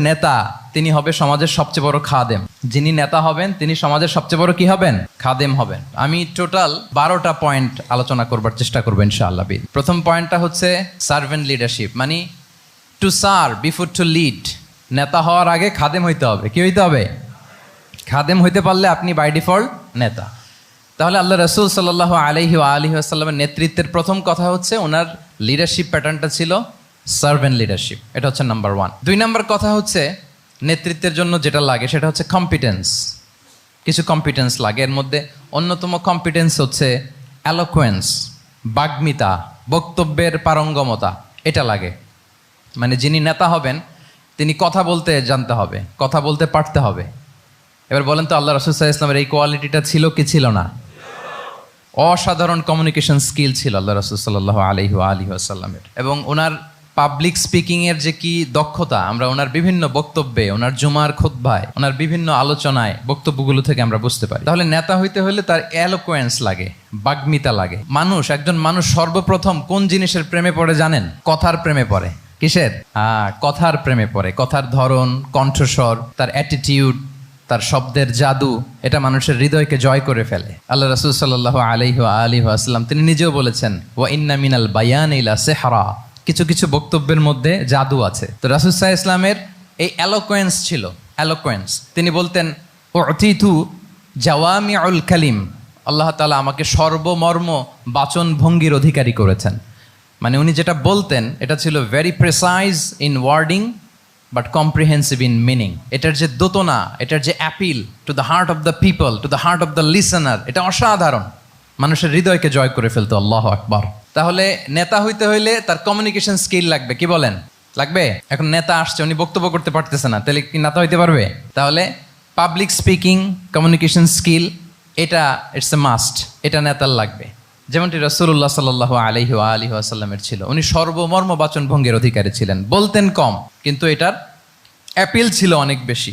নেতা, তিনি হবে সমাজের সবচেয়ে বড় খাদেম। যিনি নেতা হবেন, তিনি সমাজের সবচেয়ে বড় কি হবেন? খাদেম হবেন। আমি টোটাল বারোটা পয়েন্ট আলোচনা করবার চেষ্টা করব ইনশাআল্লাহ। প্রথম পয়েন্টটা হচ্ছে সার্ভেন্ট লিডারশিপ মানে to serve before to lead নেতা হওয়ার আগে খাদেম হইতে হবে। কি হইতে হবে? খাদেম হইতে পারলে আপনি বাই ডিফল্ট নেতা। তাহলে আল্লাহ রসুল সাল্লাহ আলহি আলহি আসাল্লামের নেতৃত্বের প্রথম কথা হচ্ছে ওনার লিডারশিপ প্যাটার্নটা ছিল সার্ভেন্ট লিডারশিপ এটা হচ্ছে নাম্বার ওয়ান দুই নাম্বার কথা হচ্ছে নেতৃত্বের জন্য যেটা লাগে সেটা হচ্ছে কম্পিটেন্স কিছু কম্পিটেন্স লাগে। এর মধ্যে অন্যতম কম্পিটেন্স হচ্ছে অ্যালোকোয়েন্স বাগ্মিতা, বক্তব্যের পারঙ্গমতা, এটা লাগে। মানে যিনি নেতা হবেন, তিনি কথা বলতে জানতে হবে, কথা বলতে পারতে হবে। এবার বলেন তো, আল্লাহ রসুল্লাহ ইসলামের এই কোয়ালিটিটা ছিল কি ছিল না? অসাধারণ কমিউনিকেশন স্কিল ছিল আল্লাহ রসুল সাল্লাহ আলহি আলী আসাল্লামের এবং ওনার পাবলিক স্পিকিংয়ের যে কি দক্ষতা, আমরা ওনার বিভিন্ন বক্তব্যে, ওনার জুমার খোদ্ভায় ওনার বিভিন্ন আলোচনায় বক্তব্যগুলো থেকে আমরা বুঝতে পারি। তাহলে নেতা হইতে হলে তার অ্যালোকোয়েন্স লাগে, বাগ্মিতা লাগে। মানুষ, একজন মানুষ সর্বপ্রথম কোন জিনিসের প্রেমে পড়ে জানেন? কথার প্রেমে পড়ে। কিসের? কথার প্রেমে পড়ে। কথার ধরন, কণ্ঠস্বর, তার অ্যাটিটিউড তার শব্দের জাদু, এটা মানুষের হৃদয়কে জয় করে ফেলে। আল্লাহ রসুল সাল্লাহ আলিহ আলী আসলাম তিনি নিজেও বলেছেন, ওয়া ইন্না মিনাল বায়ান ইলা সেহারা। কিছু কিছু বক্তব্যের মধ্যে জাদু আছে। তো রাসুল সাহা ইসলামের এই অ্যালোকোয়েন্স ছিল অ্যালোকোয়েন্স তিনি বলতেন অতিথু জাওয়ামি আল কালিম। আল্লাহ তালা আমাকে সর্বমর্ম বাচন ভঙ্গির অধিকারী করেছেন। মানে উনি যেটা বলতেন, এটা ছিল very precise in wording but comprehensive in meaning এটার যে দোতনা, এটার যে appeal to the heart of the people to the heart of the listener এটা অসাধারণ। মানুষের হৃদয়কে জয় করে ফেলতো আল্লাহ আকবর। তাহলে নেতা হইতে হইলে তার কমিউনিকেশন স্কিল লাগবে, কি বলেন? লাগবে? এখন নেতা আসছে, উনি বক্তব্য করতে পারতেছে না, তাহলে কি নেতা হইতে পারবে? তাহলে পাবলিক স্পিকিং কমিউনিকেশন স্কিল এটা ইটস এ মাস্ট এটা নেতার লাগবে। যেমনটি রসুল্লাহ সাল্লাহ আলহি আলহি আসাল্লামের ছিল, উনি সর্বমর্ম বাচন ভঙ্গের অধিকারী ছিলেন, বলতেন কম, কিন্তু এটার অ্যাপিল ছিল অনেক বেশি।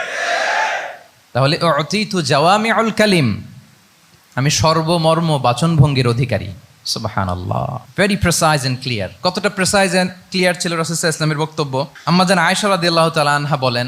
তাহলে অতীতু জাওয়ামি আল কালিম, আমি সর্বমর্ম বাচনভঙ্গির অধিকারী। সুবাহান আল্লাহ ভেরি প্রেসাইজ অ্যান্ড ক্লিয়ার কতটা প্রেসাইজ অ্যান্ড ক্লিয়ার ছিল রসিস ইসলামের বক্তব্য? আমাদের আয়সা রাদি আল্লাহ তালা আনহা বলেন